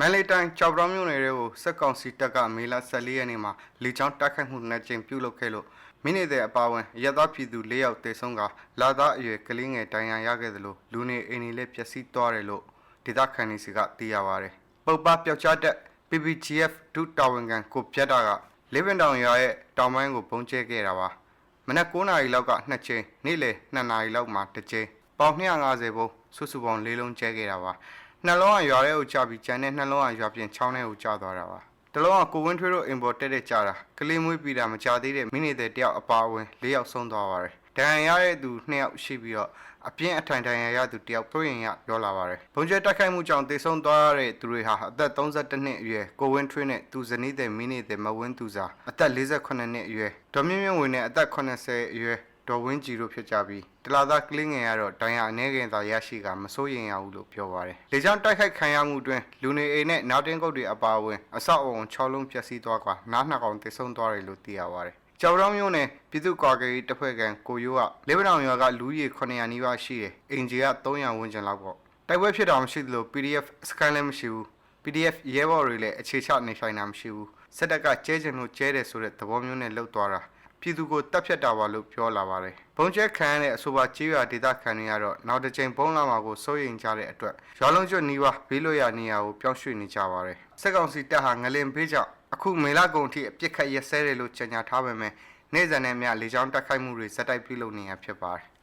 မန်လေးတိုင်းကြောက်တောင်မြို့နယ်တွေကိုစက်ကောင်စီတပ်ကမေလ14ရက်နေ့မှာလေကြောင်းတိုက်ခိုက်မှုနှစ်ကြိမ်ပြုလုပ်ခဲ့လို့မိနစ်တဲ့အပါအဝင်ရသပြည်သူ၄ယောက်တေဆုံးကလာသားအရွယ်ကလေးငယ်တိုင်ရန်ရခဲ့သလိုလူနေအိမ်တွေလည်းပျက်စီးသွားတယ်လို့ဒေသခံတွေစီကသိရပါတယ်။ပုပ်ပပျောက်ကြားတက် PPGF ဒုတာဝန်ခံကိုပြတ်တာကလေးပင်တောင်ရွာရဲ့တောင်ပိုင်းကိုပုံကျဲခဲ့တာပါ။မနက်9:00နာရီလောက်က2ကြိမ်နေ့လယ်2နာရီလောက်မှာ1ကြိမ်ပေါင်250ဘုံစုစုပေါင်း၄လုံးကျဲခဲ့တာပါ။ နှလုံးကရွာထဲကိုကျပြီးကျန်တဲ့နှလုံးကရွာပြင်ချောင်းထဲကိုကျသွားတာပါ။တလုံးကကိုဝင်းထွေးတို့အင်ပေါ်တက်တက်ကြတာကလေးမွေးပြီးတာမကြသေးတဲ့မိနစ်တဲ့တယောက်အပါအဝင်၄ယောက်ဆုံးသွားပါတယ်။ဒဏ်ရာရတဲ့သူ2ယောက်ရှိပြီးတော့အပြင်းအထန်ဒဏ်ရာရသူတယောက်ပြရင်ရပြောလာပါတယ်။ဘုံကျဲတိုက်ခိုက်မှုကြောင့်တေဆုံးသွားရတဲ့သူတွေဟာအသက်32နှစ်အရွယ်ကိုဝင်းထွေးနဲ့သူဇနီးတဲ့မိနေတဲ့မဝင်းသူစာအသက်48နှစ်အရွယ်ဒေါ်မြင့်မြင့်ဝင်နဲ့အသက်80အရွယ် ဒေါ်ဝင်းကြည်တို့ဖြစ်ကြပြီးတလာသားကလင်းငယ်ကတော့ဒဏ်ရာအနေငယ်သာရရှိကမစိုးရင်ရဘူးလို့ပြောပါတယ်။လေကြောင်းတိုက်ခိုက်ခံရမှုတွင်လူနေအိမ်နဲ့နောက်တင်းကုတ်တွေအပါအဝင်အဆောက်အအုံ6လုံးပျက်စီးသွားကနားနှစ်ကောင်တေဆုံးသွားတယ်လို့သိရပါတယ်။ကြောက်တောင်မြို့နယ်ပြည်သူ့ကာကွယ်ရေးတပ်ဖွဲ့ကကိုရိုးကလေဗနောင်ရွာကလူကြီး900နီးပါးရှိတယ်။အင်ဂျီက300ဝန်းကျင်လောက်ပေါ့။တိုက်ပွဲဖြစ်တာမရှိသလို PDF စကန်လည်းမရှိဘူး။ PDF ရဲဘော်တွေလည်းအခြေချနေထိုင်တာမရှိဘူး။စစ်တပ်ကကျဲချင်လို့ကျဲတယ်ဆိုတဲ့သဘောမျိုးနဲ့လှုပ်သွားတာ။ ပြည်သူကိုတပ်ဖြတ်တာပါလို့ပြောလာပါတယ်။ဘုံကျဲခံရတဲ့အဆိုပါကြေးရွာဒေသခံတွေကတော့နောက်တစ်ချိန်ဘုံလာမှာကိုစိုးရိမ်ကြတဲ့အတွက်ရွာလုံးကျွတ်နီးပါးဘေးလွတ်ရာနေရာကိုပြောင်းရွှေ့နေကြပါတယ်။စစ်ကောင်စီတပ်ဟာငလင်ဘေးကြောင့်အခုမေလကုန်ထိအပြစ်ခတ်ရက်စဲတယ်လို့ကြေညာထားပေမဲ့နေ့စဉ်နဲ့မျှလေကြောင်းတိုက်ခိုက်မှုတွေဇက်တိုက်ပြုလုပ်နေရဖြစ်ပါတယ်။